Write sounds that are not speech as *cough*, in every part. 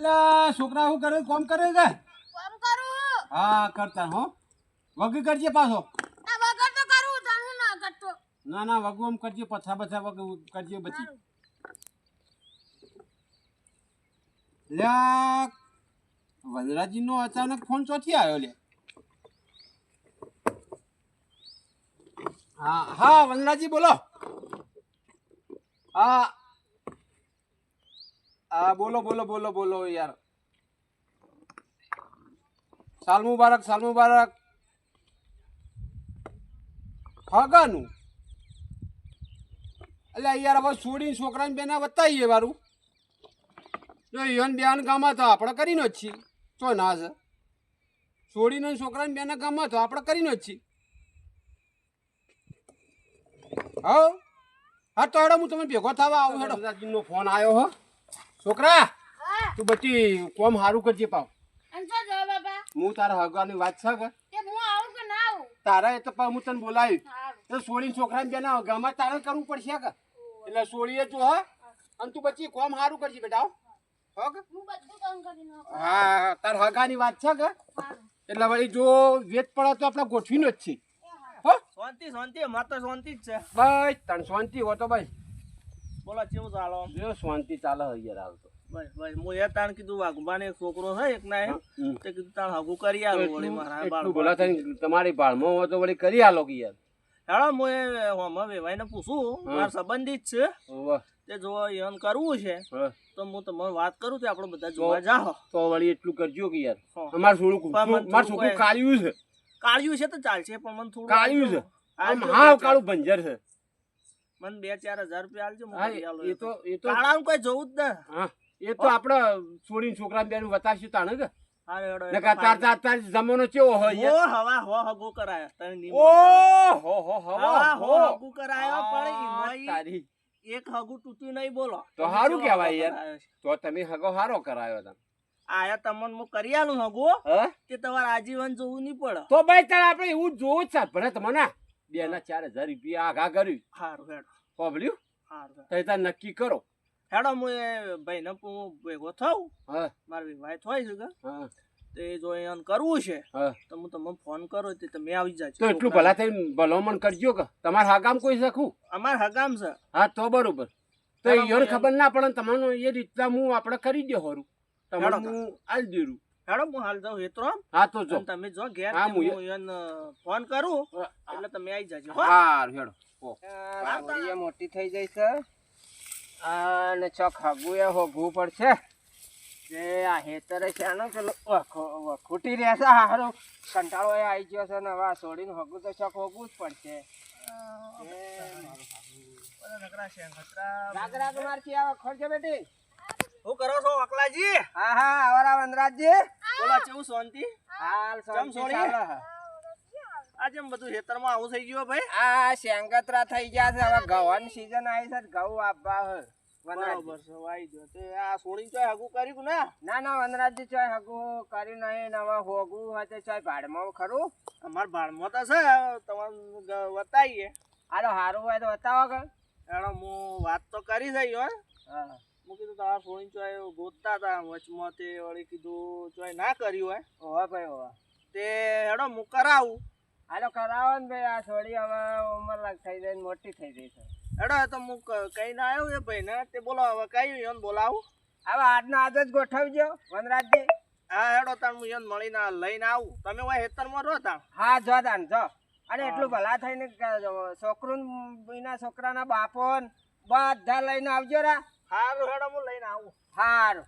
છોકરા શું કરે? કોમ કરે છે? કોમ કરું. હા કરતા હો. વગી કરજે પાછો. ના વગર તો કરું તને ના કરતો? ના ના વગુ આમ કરજે પથા પછા વગ કરજે બચી લ્યા વનરાજી નો અચાનક ફોન ચોથી આવ્યો લે. હા હા વનરાજી બોલો. હા હા, બોલો બોલો બોલો બોલો યાર. સાલ મુબારક સાલ મુબારક. ફગાનું. એટલે યાર, હવે છોડીને છોકરાને બેના બતાવીએ મારું જો ઈવન બેન ગામમાં તો આપણે કરીને જ છીએ. તો ના છે. છોડીને છોકરાને બેના ગામમાં તો આપણે કરીને જ છીએ. હા, તો હેડો, હું તમે ભેગો થવા આવું, હેડો. ફોન આવ્યો હો. છોકરા હા. તું બધી કોમ હારું કરજે પાવ. અને શું જોવે બાપા હું તારા હગવાની વાત છે કે? કે હું આવું કે ના આવું? તારા એ તો હું તને બોલાવી. તો છોડીને છોકરાને બેના ગામમાં તારે કરવું પડશે કે? એટલે છોડીએ જો હા. અને તું પછી કોમ હારું કરજે બેટા હો. હો કે? હું બધું કામ કરી નાખું હા તાર હગાની વાત છે કે? એટલે વળી જો વેત પડે તો આપણે ગોઠવીનો જ છે. હો. શાંતિ શાંતિ. અમારે તો શાંતિ જ છે. બસ તને શાંતિ હો તો ભાઈ. બોલો કેવું ચાલો? જો શાંતિ ચાલે છે હાલ તો. બસ બસ. હું એ તાણ કીધું વાઘબાને એક છોકરો છે એક ના હમ. તે કીધું તાણ હગું કરી આલું વળી મારા બાળ ભલા થઈને તમારી બાળમાં હોય તો વળી કરી આલો કે યાર. હેડો હું એ હોમાં વેવાઈને પૂછું મારા સંબંધિત છે. તે જો યન કરવું છે તો હું તમને વાત કરું તો આપણે બધા જોવા જાઓ તો વળી એટલું કરજો કે યાર. અમારે મારું છોકરું કાળિયું છે. કાળિયું છે તો ચાલશે પણ મને થોડું કાળિયું છે. આમ હાવ કાળું ભંજર છે. મને બે ચાર હજાર રૂપિયા આલજો એ તો. એ તો કાળાનું કોઈ જોવું જ ના. હા એ તો આપણે છોડીને છોકરાને બેનું બતાવશું તાણે કે? જમાનો કેવો હોય હવા હો હગું કરાયા. તને ઓ હો હો હો હવા હો. હો કરાયો પણ તારી. એક હગું તૂટ્યું નહીં બોલો. તો તમે કહેવાય યાર. તો તમે હગો હારો કરાયો તમે. આયા તમને હું કરી આલું હગું તે તમારે આજીવન જોવું નહીં પડે. તો ભાઈ તારે આપણે એવું જોવું જ છે. ભલે તમને બે ના ચાર હજાર રૂપિયા આઘા કર્યું. હારું હેડો. પબલ્યું હારું હેડો. તો ત્યાં નક્કી કરો. હેડો હું એ ભાઈને હું ભેગો થઉં હા. મારી વાઈફ થોઈ છે કે. હા. તે જો એને કરવું છે હા. તો હું તમને ફોન કરો તે તમે આવી જાજો. તો એટલું ભલા થઈ ભલામણ કરજો કે. તમારે હગામ કોઈ શકું અમાર હગામ છે. હા તો બરોબર. તો હેડો, ખબર ના પડે તમારું તમને એ રીતના હું આપણે કરી દે હોરું. તમારું તમને હું આજ દેરું હેડો હું હાલ જાઉં હેતરો હા. તો જો. તમે જો ઘેર હું હું એને ફોન કરું એટલે તમે આવી જાજો હા. હેડો એ મોટી થઈ જઈ છે. અને ચોક હગું એ હોગવું પડશે. જે આ હેતર છે આનો પેલો વખો- વખૂટી રહેશે હારો. કંટાળો એ આવી ગયો છે ને હવે આ છોડીને હોગવું તો ચોક હોગવું જ પડશે. છે, રાગ રાગ મારથી આવે ખોરજો બેટી. શું કરો છો અકલાજી હા હા આવરા વનરાજજી. બોલો કેવું શાંતિ? હાલ શાંતિ છોડીએ? આજે બધું ખેતરમાં આવું થઈ ગયું ભાઈ? આ શેંગતરા થઈ ગયા છે હવે ઘઉંની સીઝન આવી છે ઘઉં આપવા હે બરાબર છે વાઈ ગયો. તે આ છોડીને ચોય હગું કર્યું ને? ના ના વનરાજજી ચોય હગું કરી નહીં નવા હોગું હોય તો ચોય ભાડમાં ખરું? અમાર ભાડમાં તો છે તમારે ગ- બતાવીએ હાલો હારું હોય તો બતાવો કે. એનો હું વાત તો કરી થઈ હોય હા. હું કીધું તમારા ફોન ચોય ગોતતા હતા વચમાં તે વળી કીધું ચોય ના કર્યું હોય ઓવા ભાઈ ઓવા તે હેડો હું કરાવું. હાલો કરાવો ને ભાઈ આ છોડી હવે ઉંમર લાગ થઈ જાય ને મોટી થઈ જાય છે. હેડો તો હું કહીને આવ્યો એ ભાઈને. તે બોલો હવે કહ્યું એને બોલાવું. હવે આજનો આજ જ ગોઠવજો વનરાજજી. હા હેડો તાણ હું એને મળીને લઈને આવું. તમે હોય હેતરમાં રહો તાણ. હા જો તાન જો. અને હા. એટલું ભલા થઈને છોકરું એના છોકરાના બાપો બધા લઈને આવજો રા. સારું હેડો હું લઈને આવું. હારું.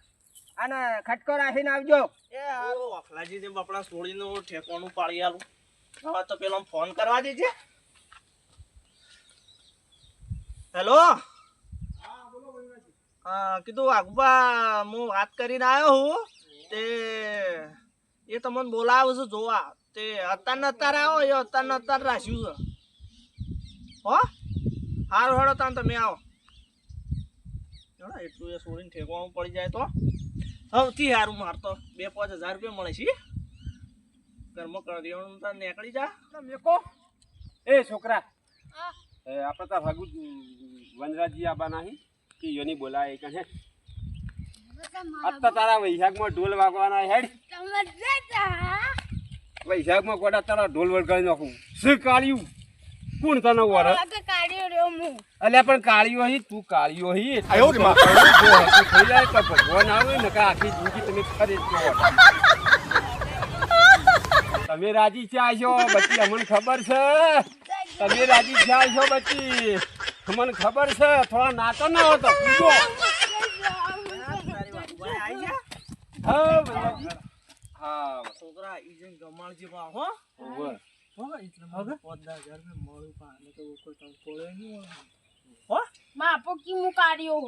અને ખટકો રાખીને આવજો. એ હારું. અખલાજી ને આપણા સોળીનું ઠેકોનું પાડી આલું. હવે તો પેલો ફોન કરવા દેજે. હેલો? હા કીધું આગુબા હું વાત કરીને આવ્યો હું. તે એ તમને બોલાવું છું જોવા. તે અત્યાર ને અત્યારે આવો એ અત્યાર અત્યારે રાખ્યું છે. હો? સારું હેડો તાન તમે આવો. હેડો એટલું એ છોડીને ઠેકવાનું પડી જાય તો. સૌથી સારું મારતો બે પાંચ હજાર રૂપિયા મળે છે. ઘરમાં કરિયાણું તાર નીકળી જા. મેકો એ છોકરા. એ આપણે તો ભાગુ વનરાજી આબા નહીં કે યોની બોલાય કે હે. આજ તારા વૈશાખમાં ઢોલ વાગવાના હેડ. વૈશાખમાં ગોડા તારા ઢોલ વળગાવી નાખું. શું કાળિયું? કોણ તને હું અલ્યા પણ કાળિયો હી તું કાળિયો હી. આયો કે માં થઈ જાય તો ભગવાન આવે ને કા આખી જિંદગી તમે ખરી જ તમે રાજી થયા છો બચી અમને ખબર છે. તમે રાજી થયા છો બચી. અમને ખબર છે થોડા નાતો ના હોતો ગયા? હા છોકરા ઈજન જઈને ગમાડજે હો. બરાબર. હો, એટલે મને પંદર હજાર રૂપિયા મળ્યું પા, તો કોઈ તને ખોળે નહીં મળે. હો? માપો કી હું કાઢ્યો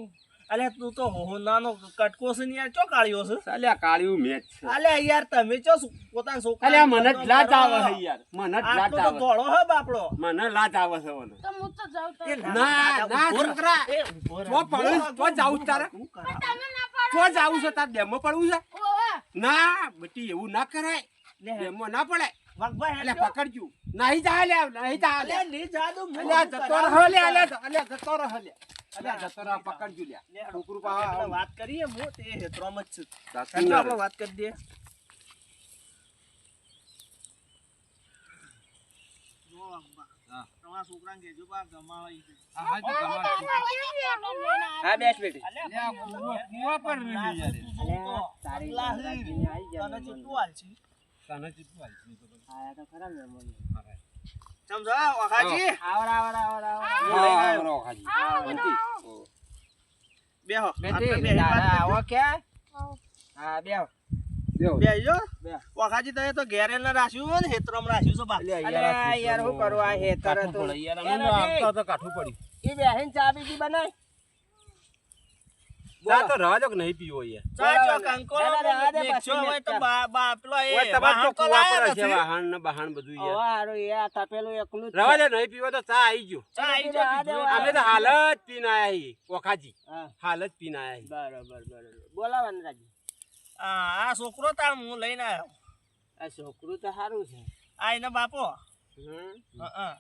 અલ્યા તું તો હો નાનો કટકો છે ને યાર ચો કાઢ્યો છે? ચાલ્યા કાળ્યું મેચ છે. અલ્યા યાર તમે ચો પોતાના છોકરા મને લાજ આવે છે યાર. મને લાજ આટલો તો આવે હે બાપડો. મને લાજ આવે છે મને. તો હું તો જાઉં ના ના છોકરા. એ ઊભો રહે. તો પડું તો જાવું તારે. તમે ના પાડો. તો જાવું છે તાર ડેમો પડવું છે? ના બેટી એવું ના કરાય. ડેમો ના પડાય વાઘભાઈ પકડજો. નહીં જા લે નહીં જા લે અલ્યા જા દો, હું જતો રહો લે અલ્યા અલ્યા જતો રહો લે અલ્યા જતો રહો પકડજો લે લે, છોકરું આપણે વાત કરીએ હું તે હેતરોમાં જ છું. જાતું આપણે વાત કરી દઈએ. જો વાઘબા, તમારા છોકરાને કહેજો બા ગમાવા હા, હા, જો હા બેસ બેટી અલ્યા, અલ્યા, પર રહી યાર. તારી જા તને મહેમાન. છે? તને તો આયા તો ખરા ને. સમજો આવર આવર આવર આવર હું હા. બેહો બેટી દાદા આવો હા બેહો. બેહજો. તો ઘેરે ન રાખ્યું ને હેતરોમાં રાખ્યું છે બા. યાર શું કરું આ હેતર કાઠું યાર. એ આપતા તો કાઠું પડ્યું. બેહીન બનાય. ચા તો રહેવા દો કે નહીં પીવો યાર. ચા ચો. કંકો પછી હોય તો મેક્સા. બા બા પેલો એ ઓય, તમારે તો લાયા નથી. વાહન ને બહાન બધું હવે ઓ હારો એ આ તપેલું એકલું જ દે નહીં પીવો તો ચા આઈ ગયો. ચા આઈ ગયો અમે તો હાલ જ પીને આયા ઓખાજી. હાલ જ પીને આયા. બરોબર બરોબર. બોલા વનરાજી હા આ છોકરો તાર હું લઈને આવ્યો આ છોકરો તો સારું છે. આ એના બાપો? હમ. હા, હા.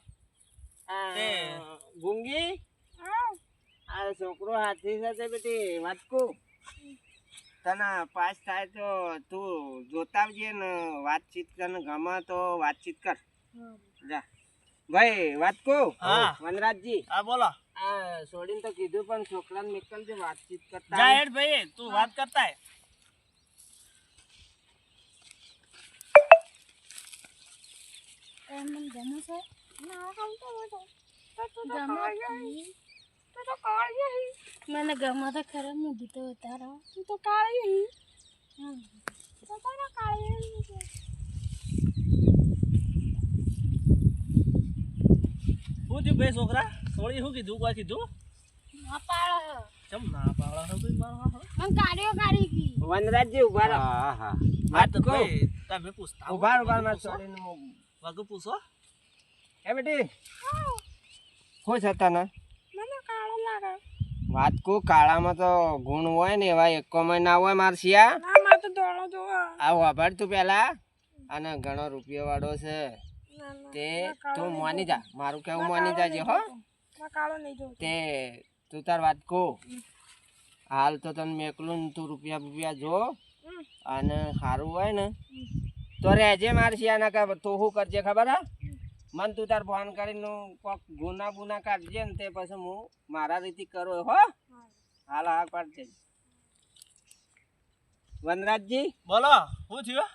આ છોકરો હાથી સાથે બેટી વાતકું તને પાસ થાય તો તું જોતા આવજે ને વાતચીત કર ને ગમે તો વાતચીત કર. જા. ભાઈ વાતકું હા. વનરાજજી. હા બોલો. આ છોડીને તો કીધું પણ છોકરાને નીકળજે વાતચીત કરતા જા હેડ ભાઈ તું વાત કરતા હે. એમ જમો છે? ના કામ તો બોલો તો કાળી તું તો કાળી મને ગમે તો ખરા મોઢું તો ઉતારો. તું તો કાળી હા. તો તારા કાળી શું થયું ભાઈ છોકરા? સોળી શું કીધું? કોઈ કીધું? ના પાડો ચમ ના પાવડા હે ભાઈ મારો? મને કાઢ્યો કાઢી ગઈ વનરાજજી ઊભા રહો. હા હા હા. તો કહું. ભાઈ તમે પૂછતા હો. ઊભા ઊભા. છોડીને હું- વાઘુ પૂછો. એ બેટી? ખુશ હતા ને? વાત કો કાળામાં તો ગુણ હોય ને એવા એકોમાં ના હોય મારસિયા આ વાપર તું પેલા. અને ઘણો રૂપિયો વાળો છે. તે તું માની જા. મારું કેવું માની જાજે હો. તે તું તાર વાત કો. હાલ તો તને મેકલું ને તું રૂપિયા રૂપિયા જો. અને સારું હોય ને. તો રહેજે મારસિયા ના તું શું કરજે ખબર હા? મન તું તાર ફોન કરીને કોક ગુના બુના કાઢજે ને તે પછી હું મારા રીતે કરું હો. હાલ હા પાડજે વનરાજજી બોલો શું થયું?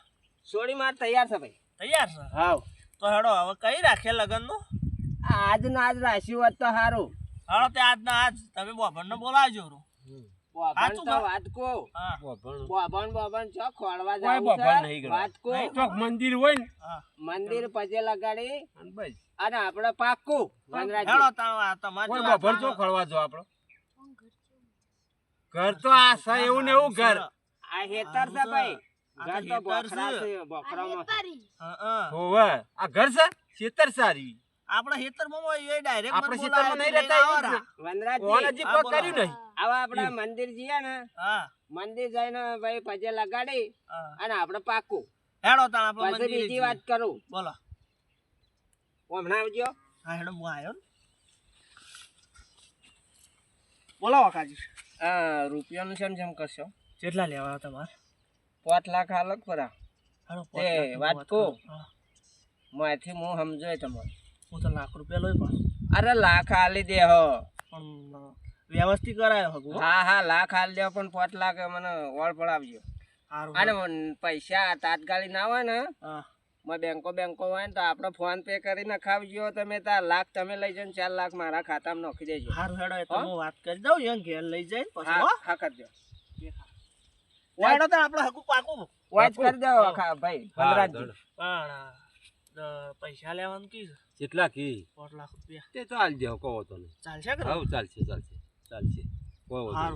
સોડી માર તૈયાર છે ભાઈ. તૈયાર છે? હાવ. તો હેડો હવે કઈ રાખે લગનનું આજ ના આજ રાખ્યું હોત તો સારું હેડો તે આજ ના આજ. તમે બોભણ ને બોલાવજો મંદિર હોય ને. મંદિર પજે લગાડી અને પાકું ચો ખળવા જો ઘર તો આ છે એવું ને એવું ઘર. આ હેતર છે ભાઈ. આ ઘર તો બોખરા છે. બોખરામાં. હોવે. આ ઘર છે? ખેતર સારી. આપણા ખેતરમાં એ ડાયરેક્ટ આપણે ખેતરમાં નહીં રહેતા. વનરાજી કોણ હજી કોઈ કર્યું નહીં? હવે આપડા મંદિર જઈએ ને હા. મંદિર જઈને ભાઈ પજે લગાડી અને આપણે પાકું. હેડો તા આપણે પછી બીજી વાત કરું. બોલો. હમણાં આવજો. હા હેડો હું આવ્યો બોલો કાજી આ રૂપિયાનું ને જેમ કરશો. કેટલા લેવા તમારે? પાંચ લાખ હાલક પરા. હાલો એ, વાત કહો. માંથી હું. સમજો તમારે હું તો લાખ રૂપિયા લઈ પણ અરે લાખ હાલી દે હો. પણ વ્યવસ્થિત કરાયો હકુ હા. હા લાખ હાલ દે પણ પાંચ લાખ મને ઓળ પડાવજો. અને પૈસા તાત્કાલિક ના હોય ને હા. માં બેંકો બેંકો હોય ને તો આપણે ફોન પે કરી નખાવજો. તમે તાર લાખ તમે લઈ જાઓ ને ચાર લાખ મારા ખાતામાં નાખી દેજો. સારું હેડો એ તો હું? વાત કરી દઉં એમ ઘેર લઈ જાય પછી હા હા. કરજો તો આપણે હગું પાકું. વાચ કરી દો ભાઈ વનરાજજી. પણ પૈસા લેવાનું કીધું. કેટલા કી? લાખ રૂપિયા. તે ચાલ દેવો કહો તો ચાલશે કે હા ચાલશે ચાલશે. ચાલશે.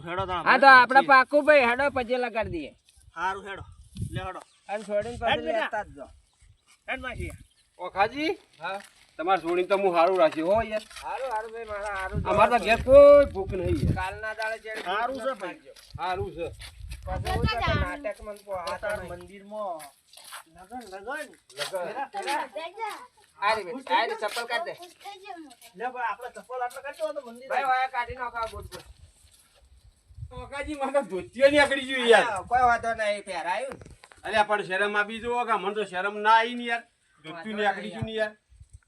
હેડો હા તો આપણે પાકું ભાઈ હેડો પછી લગાડી દઈએ. હારું હેડો. લે હેડો. અને છોડીને પછી લેતા જ જાઓ. હેડ માસી. ઓખાજી હા. તમારે જોડી તો હું સારું રાખી હો યાર. સારું સારું ભાઈ મારા સારું અમારે તો ઘેર કોઈ ભૂખ નહીં કાલના દાડે જે સારું છે ભાઈ. સારું છે. નાટક મન. મંદિરમાં. લગન લગન. આ રે બેટા, આ રે ચપ્પલ કાઢ દે લે ભાઈ આપણે ચપ્પલ આટલા કાઢી દો તો મંદિર ભાઈ વાયા કાઢી નાખા આ બૂટ ઓકાજી મને ધોતીઓ ની આકડી જોઈ યાર કોઈ વાતો નહીં પહેરાયું ને. અલ્યા પણ શરમ આ બીજો કે મને તો શરમ ના આવી ને યાર ધોતીઓ નીકળી ગયું ને યાર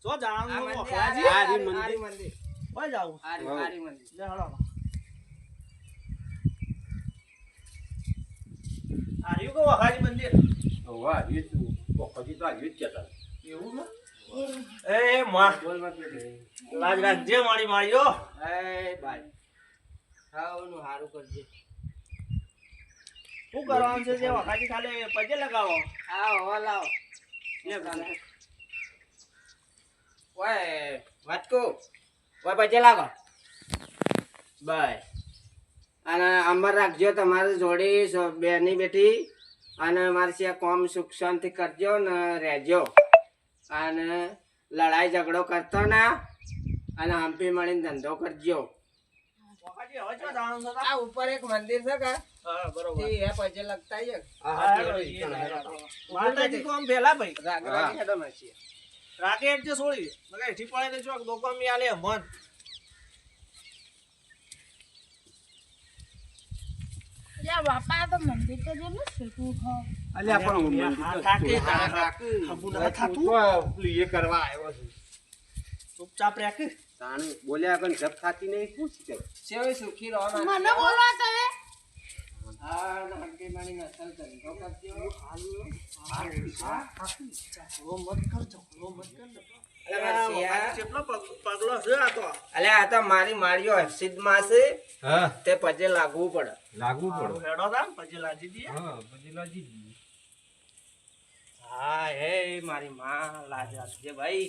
જો આ જાણવું મંદિર, મોકલાજી. આ આ રે, રી આ રી મંદિર. મંદિર. ભાઈ જાવું આરી રી, હા. આ રી મંદિર. લે હળો આર્યું કે વખાજી મંદિર વાહ આર્યું તો ઓખાજી તો આર્યું જ કહેતા એવું એ માં બોલ મત બેટી. લાજ રાખજે મારી માળીઓ એ ભાઈ ખાવાનું હારું કરજે. શું કરવાનું છે? જે વખાજી ખાલી પગે લગાવો. હા હો લાવો. ઓય વાટકો ઓય પછી લાગો બાય. અને અમર રાખજો તમારી જોડી બેની બેટી. અને મારી કોમ સુખ શાંતિ કરજો ને રહેજો. અને લડાઈ ઝઘડો કરતો ના અને હમ્પી મળીને ધંધો કરજો? આ ઉપર એક મંદિર છે કે? બાપા તો મંદિર તો જેટલું શીખવું અલ્યા પણ હું હા, તો હા, હું? તો એ કરવા આવ્યો છું. ચૂપચાપ રાખ તાણે બોલ્યા પણ જપ ખાતી નહીં શું છે સેવી સુખી રહો માસી. મને બોલવા તમે હા ને કરજો ઝઘડો મત કર મત કર. ને. અલે આ માસી, આ- વખાજી કેટલો પગલો છે આ તો. અલે આ તો મારી માળીઓ હર્ષિદમાં છે. તે પછી લાગવું પડે. લાગવું પડે. હેડો પછી લાજી દે પછી લાજી હા હે મારી માં લાજ રાખજે ભાઈ.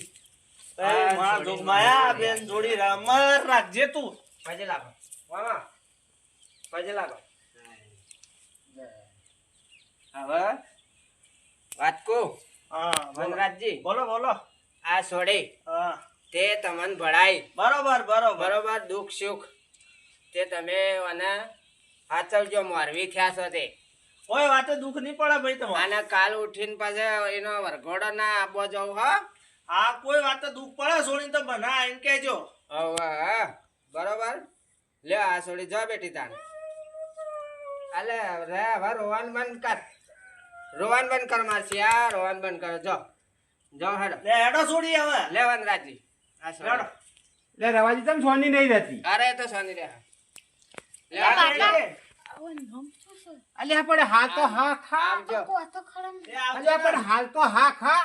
માં જોગમાયા બેન જોડી રમર રાખજે તું. પછી લાગો મામા લાગો હવે વાત કહું? હા વનરાજજી બોલો બોલો. આ છોડી હા. તે તમને ભળાય. બરોબર બરોબર. બરોબર દુઃખ સુખ. તે તમે અને હાચવજો મોરવી થયા છો તે. કોઈ વાતે દુઃખ નહીં પડે ભાઈ તમારે. અને કાલ ઉઠીને પાછા એનો વરઘોડો ના આપવા જાવ હા. આ કોઈ વાતે દુઃખ પડે છોડીને તો બના એમ કેજો હવે બરોબર. લે આ છોડી જા બેટી તાણ. અલે રે હવે રોવાન બંધ કર. રોવાન બંધ કર મારસી આ રોવાન બંધ કર. જો જો હેડો. લે હેડો છોડી હવે. લે વનરાજજી. આ હેડો. લે રવાજી તમ સોની નહીં રહેતી. અરે એ તો સોની રે લે લે, અલ્યા પણ હાલ તો હા ખા. અલ્યા પણ હાલ તો હા ખા.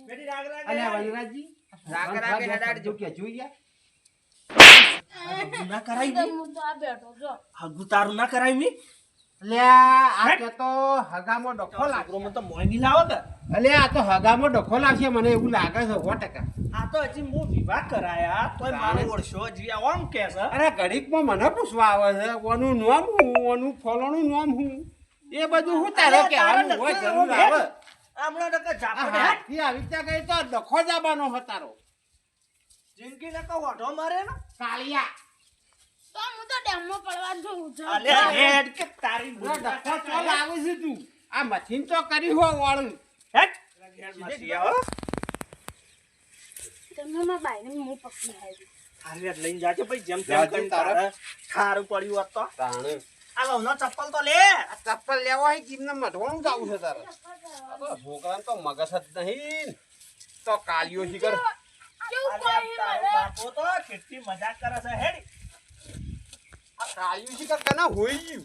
બેટી રાગ રાગ અલ્યા રાગ. વનરાજજી રાગ રાગ હેડાડજો. કે જોઈએ હગું *laughs* ના કરાય મી. તો આ બેઠો જો હગું તારું ના કરાવી આ તો હગામો ડખો લાગે મને તો મોય લાવો કે અલ્યા આ તો હગામો ડખો લાગશે મને એવું લાગે છે સો ટકા. આ તો હજી હું વિવાહ કરાયા તોય મારો ઓળશો હજી ઓમ કે છે? અરે ઘડીકમાં મને પૂછવા આવે છે ઓનું નામ હું ઓનું ફલાણું નામ હું? એ બધું હું તારે અરે હોય જરૂર આવે. હમણાં ટકા આ ઝાપડ આવી ત્યાં ગઈ તો ડખો જાબાનો હતારો જિંદગી ને કહો ઓઢો મારે ને? કાળિયા. તો હું તો ડેમમાં પડવા જઉં છું અલે હેડ કે તારી ડખો ચાલ આવે છે તું. આ મથીન તો કરી હો વાળું. હેડ માસી આવો. તમે મારા બાઈને હું પકડી આવી તારી લઈને જાજે ભાઈ જેમ તેમ જાજે તારે. તારે પડ્યું હોત તો. તાણે. આ વહુનો ચપ્પલ તો લે. આ ચપ્પલ લેવા હોય જીમને મઢવાનું જ આવું છે તારે. આ તો છોકરાને તો મગજ જ નહીં. તો કાલિયો શિખર કેવું અલ્યા, મને? બાપો તો કેટલી મજાક કરે છે હેડ. આ કાલિયો શિખર કના હોઈ ગયું.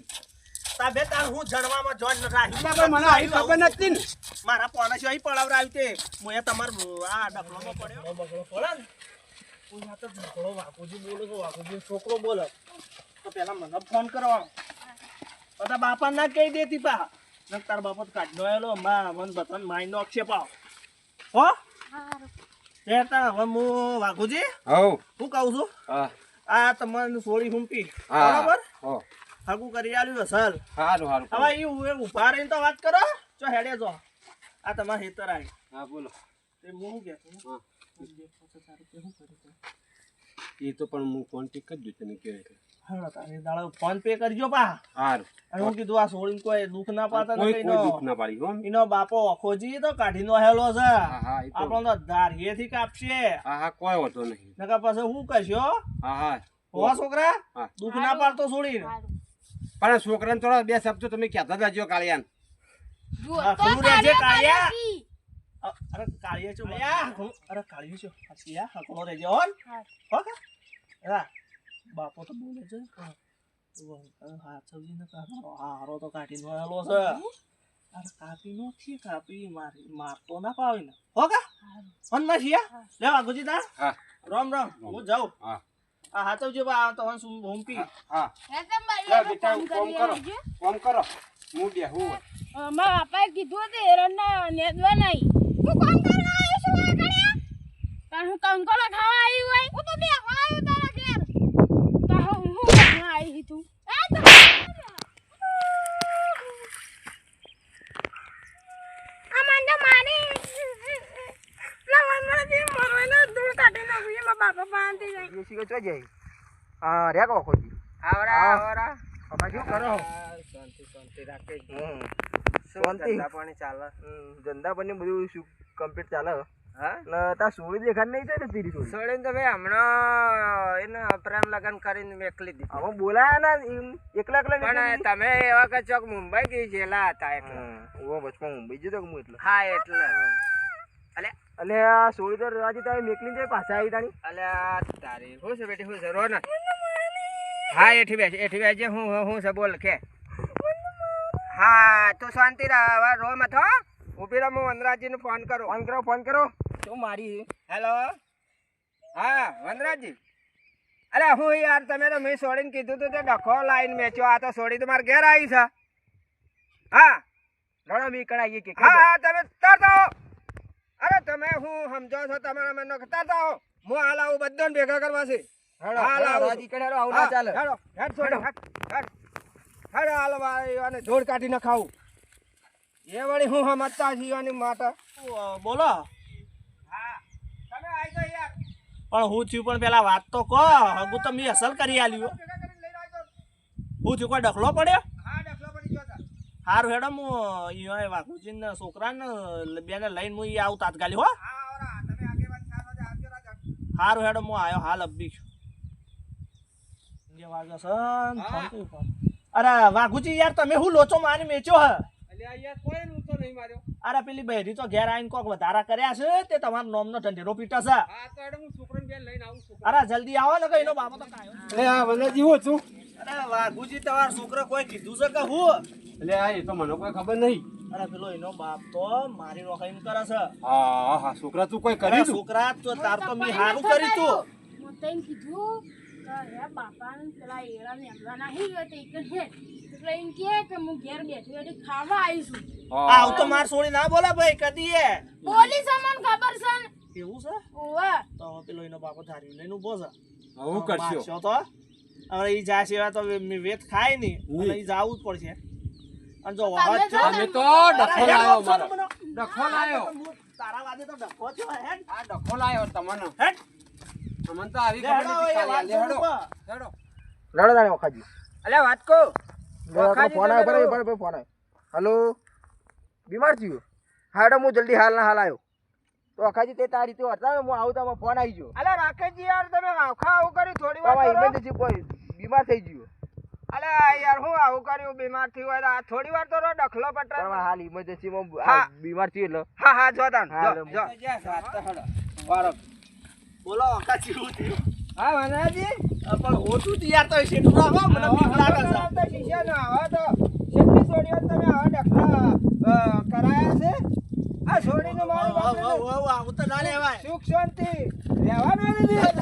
તા તાર હું જણવામાં જોઈન ન રાખ્યું. એટલે મને આવી ખબર નથી ને. મારા પોણા અહીં પડાવરાવ્યું તે. હું તમાર આ ડબલામાં પડ્યો. બગડો પડે ને. હું આ તો ઝઘડો વાકુજી બોલો તો વાકુજી છોકરો બોલો. તો પેલા મને ફોન કરવાનો બધા બાપા ના કહી દેતી પા નક તાર બાપા તો કાઢનો આવેલો મા મન બતન માઈ નો આક્ષેપ આવ. હો. તે તાર હવે હું વાકુજી હવ. હું કહું છું? હા. આ તમને સોળી હુંપી. બરાબર? હો હગું કરી આલ્યું સર સારું સારું હવે એ ઊભા રહીને તો વાત કરો ચો હેડે જો. આ તમારે હેતર આવી હા બોલો. તે હું કે? એ તો પણ હું પે કરી દઉં તને કે. હા તારે દાડો ફોન પે કરજો પા. હારું. અને હું કીધું આ સોળીને કોઈ દુખ ના પાતા ને કોઈ કઈ કોઈ નો. ના પાડી હો. એનો બાપો અખોજી તો કાઢીનો હેલો છે. હા હા એ તો. આપણો તો ધારીએથી કાપશે. હા હા કોઈ વાંધો નહીં. નકા પછી હું કહેશો હા. હા હો. છોકરા? દુખ દુઃખ ના પાડતો છોડીને. પણ છોકરાને થોડા બે શબ્દો તમે કહેતા જજો કાળિયાન. કાળિયા કાળિયા. અરે કાળીએ છો અરે કાળીએ છો. હસિયા હકલો રહેજે. હો હા. બાપો તો બોલે છે હારો તો કાઢીનો આવેલો છે. અરે કાપી નથી કાપી. મારી મારતો ના પાવે ને હો. કે હનમાં છીએ લે તા હા. રામ રામ. હું જાઉં. હા. આ હાથવજી બા આ તો હું શું હુંપી હા. હે તો ભાઈ, લે હવે બેટા કોમ કરી. કોમ કરો. હું બે હું મારા બાપાએ કીધું હતું એરંડા નેદવા નહીં. હું કામ કરવા આવ્યો છું આ કણ્યા પણ હું કંકોડો ખાવા આવી હોય? હું તો બે આવ્યો તારા ઘેર તો હું હું બેહવા આવી તું એ તો આ મને મારી લવણ મને દૂર કાઢી નાખ્યું એમાં બાપા પાંતી જાય. એ શીખો ચો જાય. હા રે ખોજી આવરા આવરા અમે શું કરો? શાંતિ શાંતિ રાખે શાંતિ. ધંધા પાણી ચાલે? ધંધા પાણી બધું શું કમ્પ્લીટ ચાલે? હા? ને તા સોળી દેખાડ નહીં છે ને તીરી સોળી? સોળી તો ભાઈ હમણાં એને પ્રેમ લગન કરીને મેકલી દીધી. હવે બોલાયા ના એકલા એકલા પણ તમે એવા કે ચોક મુંબઈ ગઈ ગયેલા હતા એટલે. ઓ બચમાં મુંબઈ જતો હું એટલે? હા એટલે. અલે આ સોળી તો રાજી તારી મેકલી જાય પાછા આવી તારી. અલે તારી હું છે બેટી હું છે રો ને હા એઠી બેસ એઠી બેસજે હું હું છે બોલ કે. હા તું શાંતિ રાહ રો મત હો. ઊભી રહો હું વનરાજજીને ફોન કરો. ફોન કરો ફોન કરો. શું મારી? હેલો. હા વનરાજજી. અરે હું યાર તમે તો મેં છોડીને કીધું તું તે ડખો લાઈન મેચ્યો આ તો છોડી તો મારે ઘેર આવી છે. હા. ઘણો મી કડાઈએ કે હા હા તમે તરત તમે હું સમજો છો તમારા મનનો કરતા આવો. હું હાલ આવું બધાને ભેગા કરવા છે. હાલ આવું. આવું ના ચાલે. હેડો હેડ છોડો હેડ. હાલ અને જોડ કાઢી ન એ વળી હું સમજતા જીવાની માતા બોલો. હા તમે આવી જાઓ યાર. પણ હું થયું પણ પેલા વાત તો કહો. હગું તો મેં અસલ કરી આલ્યું. હું થયું કોઈ ડખલો પડ્યો હા ડખલો પડી ગયો તા હારું હેડમ હું અહીંયા વાઘુજીને છોકરાને બેને લઈને હું આવું તાત્કાલિક હો. હારું હેડમ હું આવ્યો હાલ અબ્બી ને. અરે વાઘુજી યાર તમે હું લોચો મારી મેચ્યો હે? અલ્યા કોઈ ઊંચો માર્યો. અરે પેલી બહેરી તો ઘેર આવીને કોક વધારા કર્યા છે તે તમારા નોમનો ઢંઢેરો પીટા છે. હા તો હેડો હું છોકરાને બેન લઈને આવું છું અરે જલ્દી આવો ને કઈ નો બાબો તો કાયો અરે આ વનરાજી હું છું? અરે વાઘુજી તમારો છોકરો કોઈ કીધું છે કે હું? એટલે આ એ તો મને કોઈ ખબર નહીં. અરે પેલો એનો બાપ તો મારી નોકરી કરે છે. હા હા છોકરા તું કોઈ કરી છોકરા તો તાર તો મેં હારું કર્યું તું. મેં તઈને કીધું કે બાપાને પેલા એડા નેદવા નહીં ગયો તે એક એટલે એમ કહે કે હું ઘેર બેઠી બેઠી ખાવા આવી છું. આવ તો માર છોડી ના બોલે ભાઈ કદી એ ખબર છે એવું છે? ઓવે. તો પેલો એનો બાપો ધાર્યું લઈને ઊભો છે. હું કરશો? તો હવે ઈ જા સેવા તો વેત ખાય નહીં. એટલે ઈ જાવું જ પડશે. અને જો વહાજ છો- અમે તો ડખો લાયો મારો. ડખો લાયો. તારા વાદે તો ડખો છો હેડ આ ડખો લાયો તમને. હેડ અમને તો આવી ખબર નથી હેડો. હેડો લડો. તારે ઓખાજી અલે વાત કો ઓખાજી ફોન આવ્યો બરાબર બરાબર ફોન આવ્યો હલો? બીમાર થયો? હા એડો હું જલ્દી હાલ ના હાલ આવ્યો તો અખાજી તે તારી તો હતા હું આવું તમે ફોન આવી ગયો. અલે રાકેશજી યાર તમે આખા આવું કરી થોડી વાર ઇમરજન્સી કોઈ બીમાર થઈ ગયો. અલે યાર હું આવું કર્યું બીમાર થયું હોય આ થોડી વાર તો રો ડખલો પટરા પણ હાલ ઇમરજન્સી માં બીમાર થયું એટલે. હા હા જો તાન જો બોલો કાચી ઉતી હા પણ ઓછું તૈયાર તો શેઠું છે. તો તમે હવે ડખલા કરાયા છે? આ છોડીને મારું બાપ આવું તો ના લેવાય. સુખ શાંતિ. રહેવાનું નથી